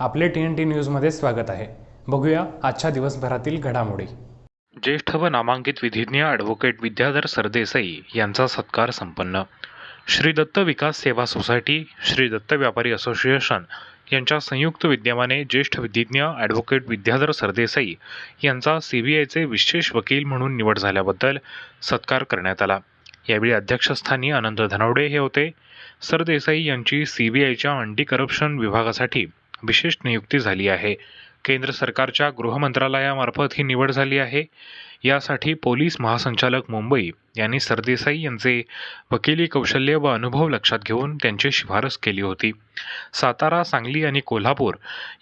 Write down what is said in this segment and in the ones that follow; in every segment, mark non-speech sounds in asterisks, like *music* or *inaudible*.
आपले T N T न्यूजमध्ये स्वागत आहे. बघूया आजच्या दिवसभरातील घडामोडी. ज्येष्ठ व नामांकित विधिज्ञ ॲडव्होकेट विद्याधर सरदेसाई यांचा सत्कार संपन्न. श्री दत्त विकास सेवा सोसायटी श्री दत्त व्यापारी असोसिएशन यांच्या संयुक्त विद्यमाने ज्येष्ठ विधिज्ञ ॲडव्होकेट विद्याधर सरदेसाई यांचा सी बी आयचे विशेष वकील म्हणून निवड झाल्याबद्दल सत्कार करण्यात आला. यावेळी अध्यक्षस्थानी अनंत धनवडे हे होते. सरदेसाई यांची सी बी आयच्या अँटी करप्शन विभागासाठी विशेष नियुक्ती झाली आहे. केंद्र सरकारच्या गृहमंत्रालयामार्फत ही निवड झाली आहे. यासाठी पोलीस महासंचालक मुंबई यांनी सरदेसाई यांचे वकिली कौशल्य व अनुभव लक्षात घेऊन त्यांची शिफारस केली होती. सातारा सांगली आणि कोल्हापूर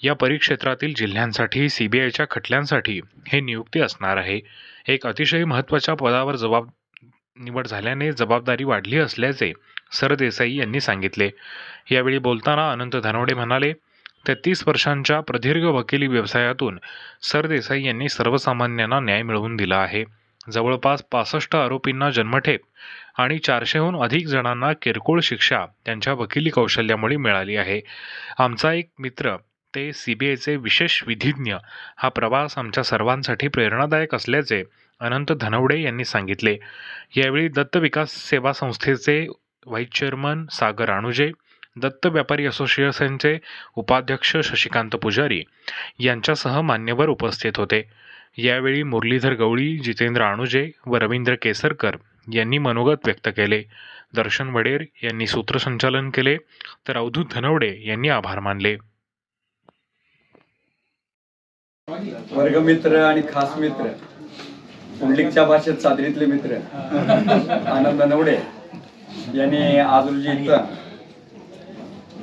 या परिक्षेत्रातील जिल्ह्यांसाठी सी बी आयच्या खटल्यांसाठी हे नियुक्ती असणार आहे. एक अतिशय महत्त्वाच्या पदावर जबाब निवड झाल्याने जबाबदारी वाढली असल्याचे सरदेसाई यांनी सांगितले. यावेळी बोलताना अनंत धनवडे म्हणाले तेहतीस वर्षांच्या प्रदीर्घ वकिली व्यवसायातून सरदेसाई यांनी सर्वसामान्यांना न्याय मिळवून दिला आहे. जवळपास पासष्ट आरोपींना जन्मठेप आणि चारशेहून अधिक जणांना किरकोळ शिक्षा त्यांच्या वकिली कौशल्यामुळे मिळाली आहे. आमचा एक मित्र ते सी बी विशेष विधिज्ञ हा प्रवास आमच्या सर्वांसाठी प्रेरणादायक असल्याचे अनंत धनवडे यांनी सांगितले. यावेळी दत्त विकास सेवा संस्थेचे व्हाईस चेअरमन सागर राणुजे दत्त व्यापारी असोसिएशनचे उपाध्यक्ष शशिकांत पुजारी यांच्यासह मान्यवर उपस्थित होते. यावेळी मुरलीधर गवळी जितेंद्र अणुजे व रवींद्र केसरकर यांनी मनोगत व्यक्त केले. दर्शन वडेर यांनी सूत्रसंचालन केले तर अवधूत धनवडे यांनी आभार मानले. वर्गमित्र आणि खास मित्र पुंडलिकच्या भाषेत सादरीतले मित्र आनंद नवडे यांनी आज रोजी इथं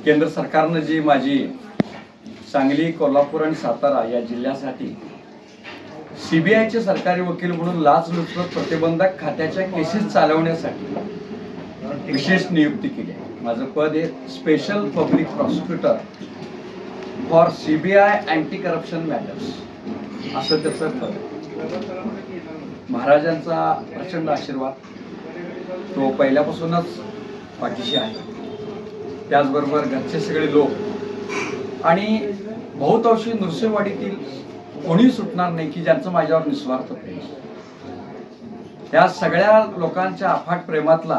केंद्र सरकारनं जी माझी सांगली कोल्हापूर आणि सातारा या जिल्ह्यासाठी सीबीआयचे सरकारी वकील म्हणून लाचलुचपत प्रतिबंधक खात्याच्या केसेस चालवण्यासाठी विशेष नियुक्ती केली आहे. माझं पद हे special public prosecutor for CBI anti corruption matters असं त्याचं पद महाराजांचा प्रचंड आशीर्वाद. तो पहिल्यापासूनच पाठीशी आहे. त्याचबरोबर घरचे सगळे लोक. आणि बहुतांशी नृसिंहवाडीतील कोणी सुटणार नाही की ज्यांचं माझ्यावर निस्वार्थ प्रेम. त्या सगळ्या लोकांच्या अफाट प्रेमातला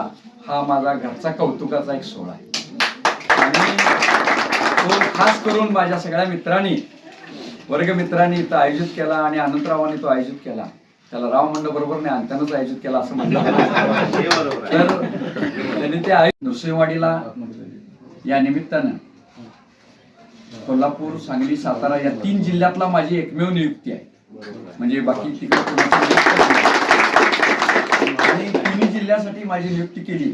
हा माझा घरचा कौतुकाचा एक सोहळा आहे. आणि तो खास करून माझ्या सगळ्या मित्रांनी वर्गमित्रांनी इथं आयोजित केला आणि अनंतरावांनी तो आयोजित केला. त्याला राव म्हणणं बरोबर नाही अंत्यानंच आयोजित केला असं म्हणलं *laughs* तर त्यांनी ते नृसिंहवाडीला या निमित्तानं कोल्हापूर सांगली सातारा या तीन जिल्ह्यातला माझी एकमेव नियुक्ती आहे. म्हणजे बाकी आणि तिन्ही जिल्ह्यासाठी माझी नियुक्ती केली.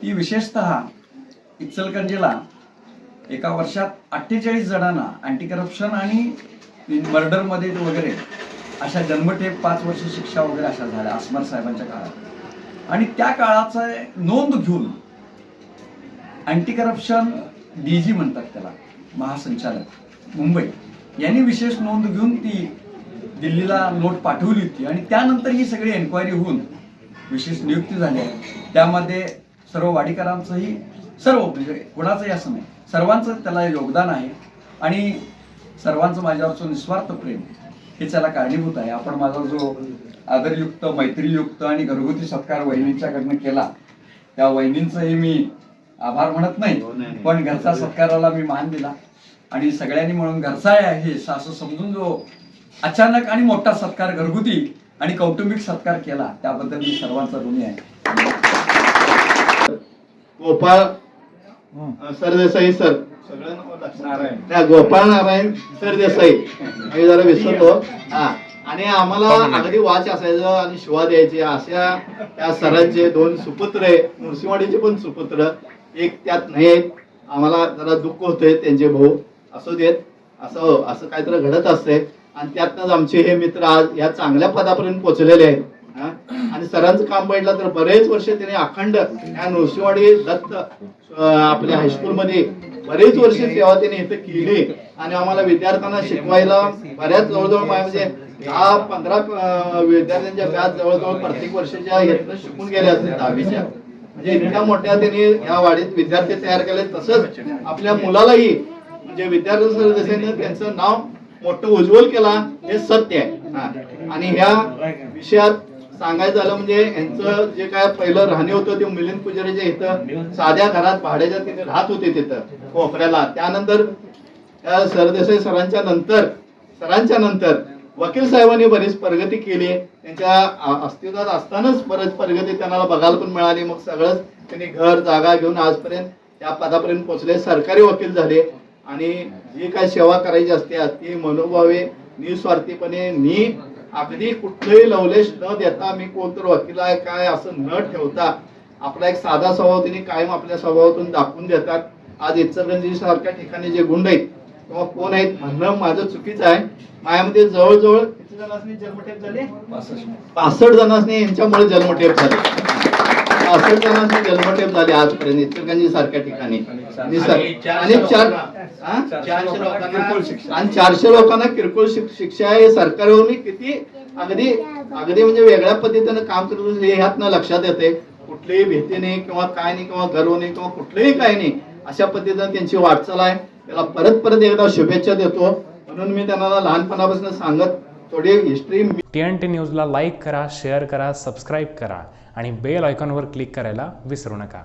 ती विशेषतः इचलकरंजीला एका वर्षात अठ्ठेचाळीस जणांना अँटी करप्शन आणि मर्डरमध्ये वगैरे अशा जन्मठेप पाच वर्ष शिक्षा वगैरे अशा झाल्या अस्मर साहेबांच्या काळात. आणि त्या काळाचा नोंद घेऊन अँटी करप्शन डी जी म्हणतात त्याला महासंचालक मुंबई. यांनी विशेष नोंद घेऊन ती दिल्लीला नोट पाठवली होती आणि त्यानंतर ही सगळी एन्क्वायरी होऊन विशेष नियुक्ती झाली आहे. त्यामध्ये सर्व वाडीकरांचंही सर्व म्हणजे कोणाचंही असं नाही सर्वांचं त्याला योगदान आहे आणि सर्वांचं माझ्यावरचं निस्वार्थ प्रेम हे त्याला कारणीभूत आहे. आपण माझा जो आदरयुक्त मैत्रीयुक्त आणि घरगुती सत्कार वहिनींच्याकडनं केला त्या वहिनींचंही मी आभार म्हणत नाही. पण घरचा सत्काराला मी मान दिला. आणि सगळ्यांनी म्हणून घरचा आहे असं समजून जो अचानक आणि मोठा सत्कार घरगुती आणि कौटुंबिक सत्कार केला त्याबद्दल मी सर्वांचा ऋणी आहे. गोपाळ सरदेसाई सर. त्या गोपाळ नारायण सरदेसाई. हे जरा विसरलो. हा. आणि आम्हाला अगदी वाच असायचं आणि शिवा द्यायचे अशा त्या सरांचे दोन सुपुत्र आहे. नृसिंहवाडीचे पण सुपुत्र. एक त्यात नाही आम्हाला जरा दुःख होतंय त्यांचे भाऊ. असू देत. असं असं काहीतरी घडत असते आणि त्यातनंच आमचे हे मित्र आज या चांगल्या पदापर्यंत पोहोचलेले आहेत. आणि सरांचं काम पडलं तर बरेच वर्ष त्यांनी अखंड या नृसिंहवाडी दत्त आपल्या आपल्या हायस्कूलमध्ये बरेच वर्ष सेवा त्यांनी इथं केली. आणि आम्हाला विद्यार्थ्यांना शिकवायला बऱ्याच जवळजवळ म्हणजे दहा पंधरा विद्यार्थ्यांच्या बॅच जवळजवळ प्रत्येक वर्षाच्या इथनं शिकून गेले असते दहावीच्या. म्हणजे इतक्या मोठ्या त्यांनी या वाडीत विद्यार्थी तयार केले तसंच आपल्या मुलालाही म्हणजे विद्यार्थी सरदेसाईनं त्यांचं नाव मोठं उज्ज्वल केला हे सत्य आहे. आणि ह्या विषयात सांगायचं झालं म्हणजे यांचं जे काय पहिलं राहणे होतं ते मिलिंद पुजारीच्या इथं साध्या घरात भाड्याच्या तिथे राहत होते तिथं कोपऱ्याला. त्यानंतर त्या सरदेसाई सरांच्या नंतर सरांच्या नंतर वकील साहेबांनी बरीच प्रगती केली त्यांच्या अस्तित्वात असतानाच बरेच प्रगती त्यांना बघायला पण मिळाली. मग सगळंच त्यांनी घर जागा घेऊन आजपर्यंत त्या पदापर्यंत पोहोचले. सरकारी वकील झाले. आणि जी काय सेवा करायची असते ती मनोभावे निस्वार्थीपणे मी अगदी कुठलंही लवलेश न देता मी कोणतर वकील आहे काय असं न ठेवता आपला एक साधा स्वभाव त्यांनी कायम आपल्या स्वभावातून दाखवून देतात. आज इचलकरंजी सारख्या ठिकाणी जे गुंड आहेत किंवा कोण आहेत म्हणणं माझं चुकीचं आहे. माझ्यामध्ये जवळजवळ किती जणांनी जन्मठेप झाले? पासष्ट. जणांनी यांच्यामुळे जन्मठेप झाले. पासष्ट जणांची जन्मठेप झाली आजपर्यंत इचलकरंजी सारख्या ठिकाणी. आणि चार? चारशे लोकांना किरकोळ शिक्षा. आणि चारशे लोकांना किरकोळ शिक- शिक्षा हे सरकारवरून किती अगदी अगदी म्हणजे वेगळ्या पद्धतीनं काम करत हे ह्यातनं लक्षात येते. कुठलीही भीती नाही किंवा काय नाही किंवा गर्व नाही किंवा कुठलंही काय नाही अशा पद्धतीनं त्यांची वाटचाल आहे. त्याला परत परत एकदा शुभेच्छा देतो. म्हणून मी त्यांना लहानपणापासून सांगत थोडी हिस्ट्री टी एन टी न्यूजला लाईक करा शेअर करा सबस्क्राईब करा आणि बेल आयकॉनवर क्लिक करायला विसरू नका.